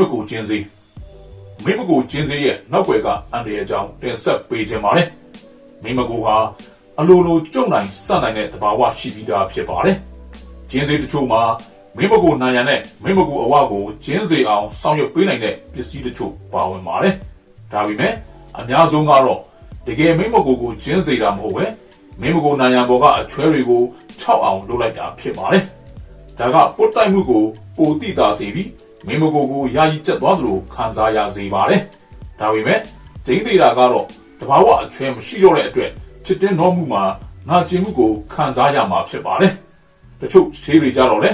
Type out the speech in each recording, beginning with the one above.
မကူကျင်းစေးမိမကူကျင်းစေးရဲ့နောက်ွယ်ကအန်ဒီရဲ့အကြောင်းတင်ဆက်ပေးခြင်းပါတယ်မိမကူဟာအလိုလိုကြုံနိုင်စနိုင်တဲ့သဘာဝရှိပြီးသားဖြစ်ပါတယ်ကျင်းစေးတချို့မှာမိမကူနာရံနဲ့မိမကူအဝကိုကျင်းစေအောင်ဆောင်ရွက်ပေးနိုင်တဲ့ပစ္စည်းတချို့ပါဝင်ပါတယ်ဒါပေမဲ့အများဆုံးကတော့တကယ်မိမကူကိုကျင်းစေတာမဟုတ်ပဲမိမကူနာရံပေါ်ကအချွဲတွေကို၆အောင်လုပ်လိုက်တာဖြစ်ပါတယ်ဒါကပုတ်တိုက်မှုကိုပိုတိတာစေပြီး မင်းမကိုကိုယာယီကျက်သွားသလိုခံစားရစေပါတယ်။ဒါပေမဲ့ဂျိန်းသေးတာကတော့တဘာဝအချွဲမရှိတော့တဲ့အတွက်ချစ်တင်းတော်မှုမှာနာကျင်မှုကိုခံစားရမှာဖြစ်ပါတယ်။တချို့သေးတွေကြတော့လေ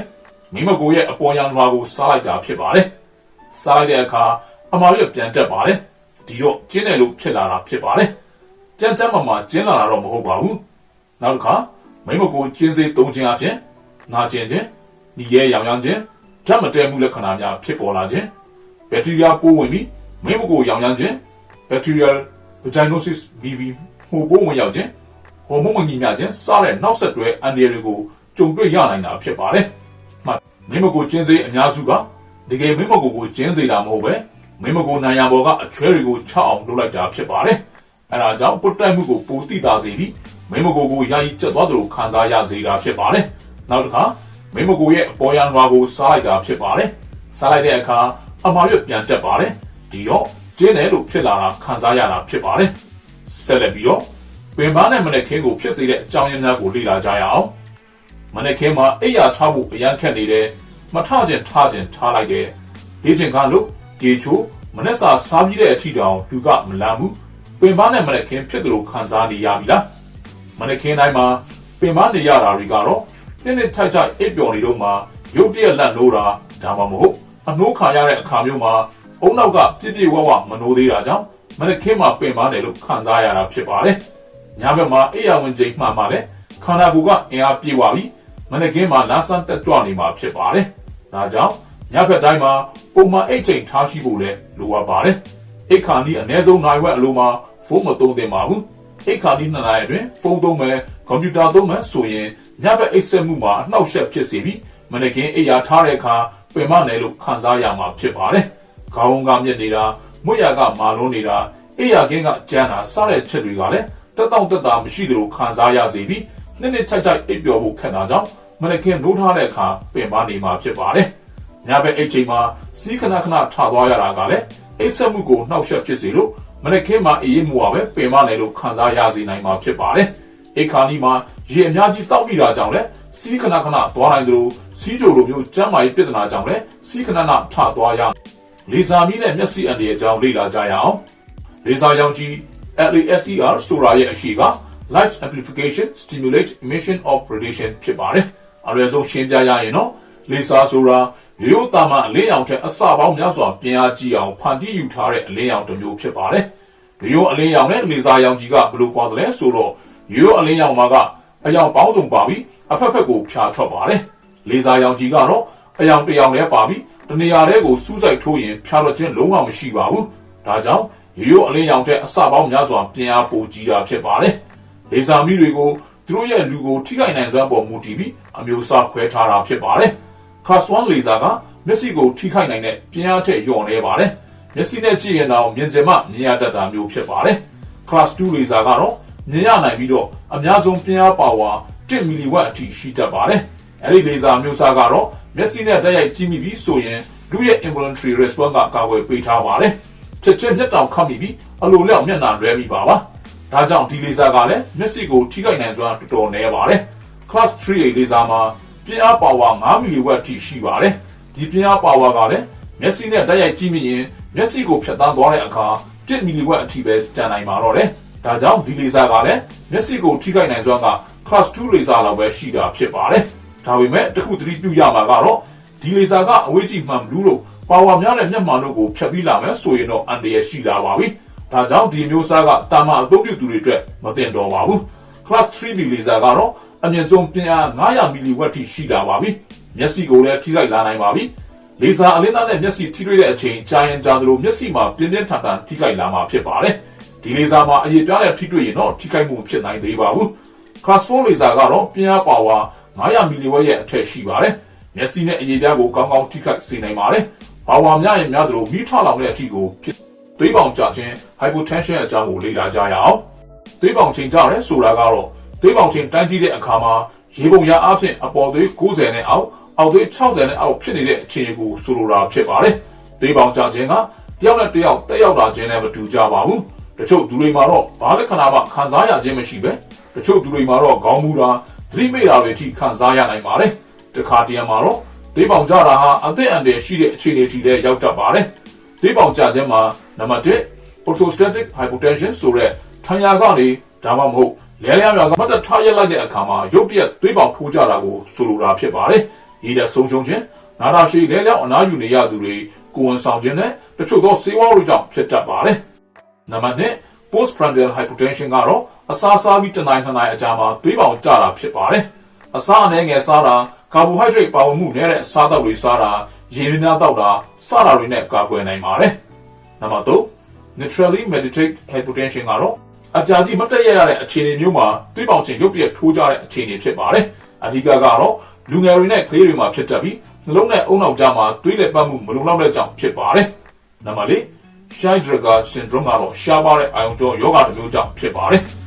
မင်းမကိုရဲ့အပေါ်ယံလွာကိုစားလိုက်တာဖြစ်ပါတယ်။စားလိုက်တဲ့အခါအမာရွက်ပြန်တက်ပါတယ်။ဒီတော့ကျင်းတယ်လို့ဖြစ်လာတာဖြစ်ပါတယ်။ကြမ်းကြမ်းမှမှကျင်းလာတာတော့မဟုတ်ပါဘူး။နောက်တစ်ခါမင်းမကိုကျင်းစေးသုံးခြင်းအပြင်နာကျင်ခြင်းညီရဲရောင်ရောင်ခြင်း ဓာတ်မတည့်မှုလက္ခဏာများဖြစ်ပေါ်လာခြင်းဘက်တီးရီးယားပိုးဝင်ပြီးမိမကိုရောင်ရမ်းခြင်း bacterial vaginosis BV ဟိုပိုးဝင်ရောက်ခြင်းဟော်မုန်းမညီမျှခြင်းစတဲ့နောက်ဆက်တွဲအန္တရာယ်တွေကိုကြုံတွေ့ရနိုင်တာဖြစ်ပါတယ်။မှမိမကိုကျင်းစေးအများစုကတကယ်မိမကိုကိုကျင်းစေတာမဟုတ်ပဲမိမကိုနိုင်ရပေါ်ကအချွဲတွေကိုချအောင်လုပ်လိုက်တာဖြစ်ပါတယ်။အဲဒါကြောင့်ပုတ်တိုက်မှုကိုပိုတိတာစေပြီးမိမကိုကိုယာယီကျက်သွားသလိုခံစားရစေတာဖြစ်ပါတယ်။နောက်တစ်ခါ မင်းမကိုရဲ့အပေါ်ယံလွာကိုစားလိုက်တာဖြစ်ပါတယ်။စားလိုက်တဲ့အခါအမာရွက်ပြန်တက်ပါတယ်။ဒီတော့ကျင်းတယ်လို့ဖြစ်လာတာခံစားရတာဖြစ်ပါတယ်။ဆက်လက်ပြီးတော့ပင်ပန်းနဲ့မနေ့ခင်းကိုဖြစ်စေတဲ့အကြောင်းရင်းများကိုလေ့လာကြရအောင်။မနေ့ခင်းမှာအိယာထားဖို့အရန်ခက်နေတယ်။မထခြင်းထားခြင်းထားလိုက်တယ်။လေ့ကျင့်ခါလို့ကြေချိုးမနေ့စာစားပြီးတဲ့အထီတောင်လူကမလန့်ဘူး။ပင်ပန်းနဲ့မနေ့ခင်းဖြစ်တယ်လို့ခံစားနေရပြီလား။မနေ့ခင်းတိုင်းမှာပင်ပန်းနေရတာတွေကတော့ နှစ်နှစ်ထိုက်ထိုက်အိပ်ပျော်နေတော့မှရုတ်တရက်လက်နိုးတာဒါမှမဟုတ်အနှိုးခါရတဲ့အခါမျိုးမှာအုံနောက်ကပြည့်ပြည့်ဝဝမနိုးသေးတာကြောင့်မနက်ခင်းမှာပင်ပန်းတယ်လို့ခံစားရတာဖြစ်ပါတယ်။ညဘက်မှာအိယာဝင်ချိန်မှမှလည်းခန္ဓာကိုယ်ကအင်အားပြေဝပြီးမနက်ခင်းမှာလာဆန်းတက်ကြွနေမှာဖြစ်ပါတယ်။ဒါကြောင့်ညဘက်တိုင်းမှာပုံမှန်အိတ်ချိန်ထားရှိဖို့လည်းလိုအပ်ပါတယ်။အိတ်ခါနီးအ ਨੇ ဆုံးနိုင်ဝက်အလိုမှာဖုန်းမသုံးသင့်ပါဘူး။အိတ်ခါနီးနှစ်နာရီအတွင်းဖုန်းသုံးမယ်ကွန်ပျူတာသုံးမယ်ဆိုရင် ညဘက်အိတ်ဆက်မှုမှာအနှောက်အယှက်ဖြစ်စေပြီးမနကင်းအိယာထားတဲ့အခါပင်မနယ်လို့ခံစားရမှာဖြစ်ပါတယ်။ခေါင်းကမြက်နေတာမွေရကမာလုံးနေတာအိယာကင်းကကြမ်းတာစတဲ့ချက်တွေကလည်းတက်တောင့်တက်တာမရှိသလိုခံစားရစေပြီးနှစ်နှစ်ချိုက်ချိုက်အိပ်ပျော်ဖို့ခက်တာကြောင့်မနကင်းနိုးထားတဲ့အခါပင်မနေမှာဖြစ်ပါတယ်။ညဘက်အိတ်ချိန်မှာစီးခဏခဏထသွားရတာကလည်းအိတ်ဆက်မှုကိုနှောက်ယှက်ဖြစ်စေလို့မနက်ခင်းမှာအေးမှုပါပဲပင်မနယ်လို့ခံစားရစေနိုင်မှာဖြစ်ပါတယ်။အိတ်ခါနီမှာ ရေအများကြီးတောက်မိတာကြောင့်လည်းစီးခဏခဏသွားနိုင်သလိုစီးကြိုလိုမျိုးကျန်းမာရေးပြဿနာကြောင့်လည်းစီးခဏခဏထသွားရလေဆာမီးနဲ့မျက်စိအန္တရာယ်ကြောင့်လေ့လာကြရအောင်လေဆာရောင်ကြီး LASER ဆိုတာရဲ့အရှိက light amplification stimulate emission of radiation ဖြစ်ပါတယ်အရွယ်ဆုံးရှင်းပြရရင်တော့လေဆာဆိုတာရိုးသားမှအလင်းရောင်ထက်အစပေါင်းများစွာပြင်အားကြီးအောင်ဖန်တီးယူထားတဲ့အလင်းရောင်တစ်မျိုးဖြစ်ပါတယ်ရိုးအလင်းရောင်နဲ့လေဆာရောင်ကြီးကဘယ်လိုကွာသလဲဆိုတော့ရိုးအလင်းရောင်မှာက အယောင်ပေါင်းစုံပါပြီးအဖက်ဖက်ကိုဖြာထွက်ပါတယ်။လေဆာရောင်ကြီးကတော့အယောင်တစ်ယောင်လည်းပါပြီးတနေရာတဲကိုစူးစိုက်ထိုးရင်ဖြာထွက်ခြင်းလုံးဝမရှိပါဘူး။ဒါကြောင့်ရိုးရိုးအလင်းရောင်တဲ့အစပေါင်းများစွာပြင်အားပိုကြီးတာဖြစ်ပါတယ်။လေဆာမီးတွေကိုသူတို့ရဲ့လူကိုထိခိုက်နိုင်စွမ်းပေါ်မူတည်ပြီးအမျိုးအစားခွဲထားတာဖြစ်ပါတယ်။ Class 1လေဆာကမျက်စိကိုထိခိုက်နိုင်တဲ့ပြင်အားထက်လျော့နေပါတယ်။မျက်စိနဲ့ကြည့်ရင်တော့မြင်ကြမှမြင်ရတတ်တာမျိုးဖြစ်ပါတယ်။ Class 2လေဆာကတော့ မြင်ရနိုင်ပြီးတော့အများဆုံးပြင်းအားပါဝါ1မီလီဝတ်အထိရှိတတ်ပါတယ်။အဲဒီလေဆာမျိုးစားကတော့မျက်စိနဲ့တိုက်ရိုက်ကြည့်မိပြီးဆိုရင်လူရဲ့ involuntary response ကကာကွယ်ပေးထားပါတယ်။ချက်ချင်းမျက်တောင်ခတ်မိပြီးအလိုလျောက်မျက်နှာလွဲမိပါပါ။ဒါကြောင့်ဒီလေဆာကလည်းမျက်စိကိုထိခိုက်နိုင်စွမ်းတော်တော်နည်းပါတယ်။ class 3လေဆာမှာပြင်းအားပါဝါ9မီလီဝတ်အထိရှိပါတယ်။ဒီပြင်းအားပါဝါကလည်းမျက်စိနဲ့တိုက်ရိုက်ကြည့်မိရင်မျက်စိကိုဖြတ်သန်းသွားတဲ့အခါ1မီလီဝတ်အထိပဲကျန်နိုင်ပါတော့တယ်။ ဒါကြောင့်ဒီလေဆာကလည်းမျက်စိကိုထိခိုက်နိုင်စွမ်းက class 2လေဆာလောက်ပဲရှိတာဖြစ်ပါတယ်။ဒါပေမဲ့တခုသတိပြုရမှာကတော့ဒီလေဆာကအဝေးကြည့်မှန်ဘူးလို့ပါဝါများတဲ့မျက်မှန်တို့ကိုဖြတ်ပြီးလာမယ်ဆိုရင်တော့အန်တရရှိလာပါပြီ။ဒါကြောင့်ဒီမျိုးစားကတာမအသုံးပြုသူတွေအတွက်မတင်တော်ပါဘူး။ class 3လေဆာကတော့အမြင့်ဆုံးပြင်းအား900မီလီဝတ်ထိရှိလာပါပြီ။မျက်စိကိုလည်းထိခိုက်လာနိုင်ပါပြီ။လေဆာအလင်းသားနဲ့မျက်စိထိတွေ့တဲ့အချိန်ကြာရင်ကြာသလိုမျက်စိမှာပြင်းပြင်းထန်ထန်ထိခိုက်လာမှာဖြစ်ပါတယ်။ ဒီလေဆာမှာအရေးပြားတဲ့ထိတွေ့ရင်တော့ထိခိုက်မှုဖြစ်နိုင်သေးပါဘူး class 4လေဆာကတော့ပြင်းအားပါဝါ900မီလီဝတ်ရဲ့အထက်ရှိပါတယ်မျက်စိနဲ့အရေးပြားကိုကောင်းကောင်းထိခိုက်စေနိုင်ပါတယ်ဘာဝများရင်များသလိုမိထလောင်တဲ့အထိကိုဖြစ်သွေးပေါင်ကျခြင်း hypotension အကြောင်းကိုလေ့လာကြရအောင်သွေးပေါင်ချိန်ကြရဲဆိုတာကတော့သွေးပေါင်ချိန်တိုင်းကြည့်တဲ့အခါမှာရေပုံရအဖြစ်အပေါ်သွေး90နဲ့အောက်အောက်သွေး60နဲ့အောက်ဖြစ်နေတဲ့အခြေအနေကိုဆိုလိုတာဖြစ်ပါတယ်သွေးပေါင်ကျခြင်းကတယောက်နဲ့တယောက်တက်ရောက်လာခြင်းနဲ့မတူကြပါဘူး တချို့သူတွေမှာတော့ဘာလက္ခဏာမှခံစားရခြင်းမရှိပဲတချို့သူတွေမှာတော့ခေါင်းမူတာသတိမေ့တာတွေအထိခံစားရနိုင်ပါတယ်တခါတရံမှာတော့သွေးပေါင်ကျတာဟာအသက်အန္တရာယ်ရှိတဲ့အခြေအနေထိလည်းရောက်တတ်ပါတယ်သွေးပေါင်ကျခြင်းမှာနံပါတ်1 orthostatic hypotension ဆိုတဲ့ထံရကနေဒါမှမဟုတ်လဲလျားများကမတ်တထားရက်လိုက်တဲ့အခါမှာရုတ်တရက်သွေးပေါင်ထိုးကြတာကိုဆိုလိုတာဖြစ်ပါတယ်။ရည်တဲ့ဆုံးရှုံးခြင်းနာတာရှိလဲလျားအနားယူနေရသူတွေကိုယ်ဝန်ဆောင်ခြင်းနဲ့တချို့သောဆေးဝါးတွေကြောင့်ဖြစ်တတ်ပါတယ်။ နံပါတ်2 postprandial hypotension ကတော့အစာစားပြီးတစ်နိုင်နှစ်နိုင်အကြာမှာသွေးပေါင်ကျတာဖြစ်ပါတယ်။အစာအနေငယ်စားတာကာဘိုဟိုက်ဒရိတ်ပါဝင်မှုနည်းတဲ့အစားအသောက်တွေစားတာရေများများတောက်တာစတာတွေနဲ့ကာကွယ်နိုင်ပါတယ်။နံပါတ်3 naturally meditate hypotension ကတော့အကြာကြီးမတက်ရရတဲ့အခြေအနေမျိုးမှာသွေးပေါင်ချိန်ရုပ်တရက်ထိုးကြတဲ့အခြေအနေဖြစ်ပါတယ်။အဓိကကတော့လူငယ်တွေနဲ့ကလေးတွေမှာဖြစ်တတ်ပြီးနှလုံးနဲ့အုံနောက်ကြားမှာသွေးလက်ပတ်မှုမလုံလောက်တဲ့ကြောင့်ဖြစ်ပါတယ်။နံပါတ် ၄ Scheidegger syndrome ကတော့ရှားပါတဲ့အာယုံကြောယောဂတစ်မျိုးကြောင့်ဖြစ်ပါတယ်။